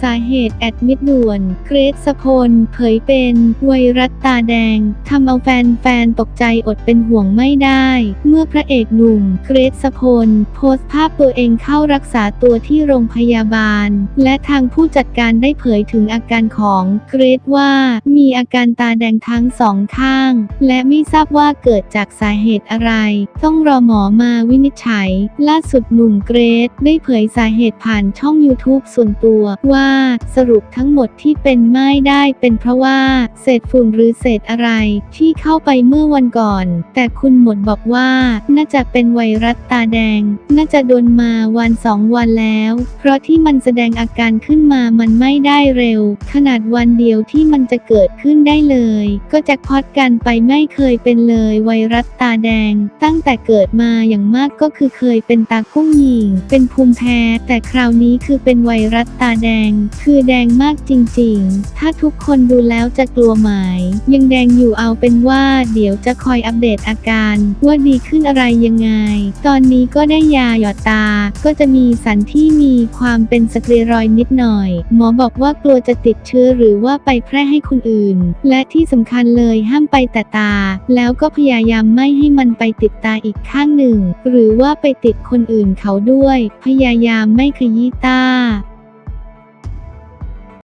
สาเหตุแอดมิดด่วน เกรซสพลเผยเป็นไวรัสตาแดงทำเอาแฟนๆตกใจอดเป็นห่วงไม่ได้ เมื่อพระเอกหนุ่ม เกรซสพลโพสต์ภาพตัวเองเข้ารักษาตัวที่โรงพยาบาล และทางผู้จัดการได้เผยถึงอาการของเกรซว่า มีอาการตาแดงทั้งสองข้าง และไม่ทราบว่าเกิดจากสาเหตุอะไร ต้องรอหมอมาวินิจฉัย ล่าสุดหนุ่มเกรซได้เผยสาเหตุผ่านช่อง YouTube ส่วนตัวว่าสรุปทั้งหมดที่เป็นไม่ได้เป็นเพราะว่า เศษฝุ่นหรือเศษอะไรที่เข้าไปเมื่อวันก่อน แต่คุณหมดบอกว่า น่าจะเป็นไวรัสตาแดง น่าจะโดนมาวันสองวันแล้ว เพราะที่มันแสดงอาการขึ้นมามันไม่ได้เร็ว ขนาดวันเดียวที่มันจะเกิดขึ้นได้เลย ก็จ็คพอตกันไปไม่เคยเป็นเลยไวรัสตาแดง ตั้งแต่เกิดมาอย่างมากก็คือเคยเป็นตากุ้งหยิง เป็นภูมิแพ้ แต่คราวนี้คือเป็นไวรัสตาแดงคือแดงมากจริงๆ ถ้าทุกคนดูแล้วจะกลัวไหมยังแดงอยู่เอาเป็นว่า เดี๋ยวจะคอยอัปเดตอาการ ว่าดีขึ้นอะไรยังไง ตอนนี้ก็ได้ยาหยอดตา ก็จะมีสันที่มีความเป็นสเตียรอยนิดหน่อย หมอบอกว่ากลัวจะติดเชื้อหรือว่าไปแพร่ให้คนอื่น และที่สำคัญเลยห้ามไปแต่ตา แล้วก็พยายามไม่ให้มันไปติดตาอีกข้างหนึ่ง หรือว่าไปติดคนอื่นเขาด้วย พยายามไม่ขยี้ตา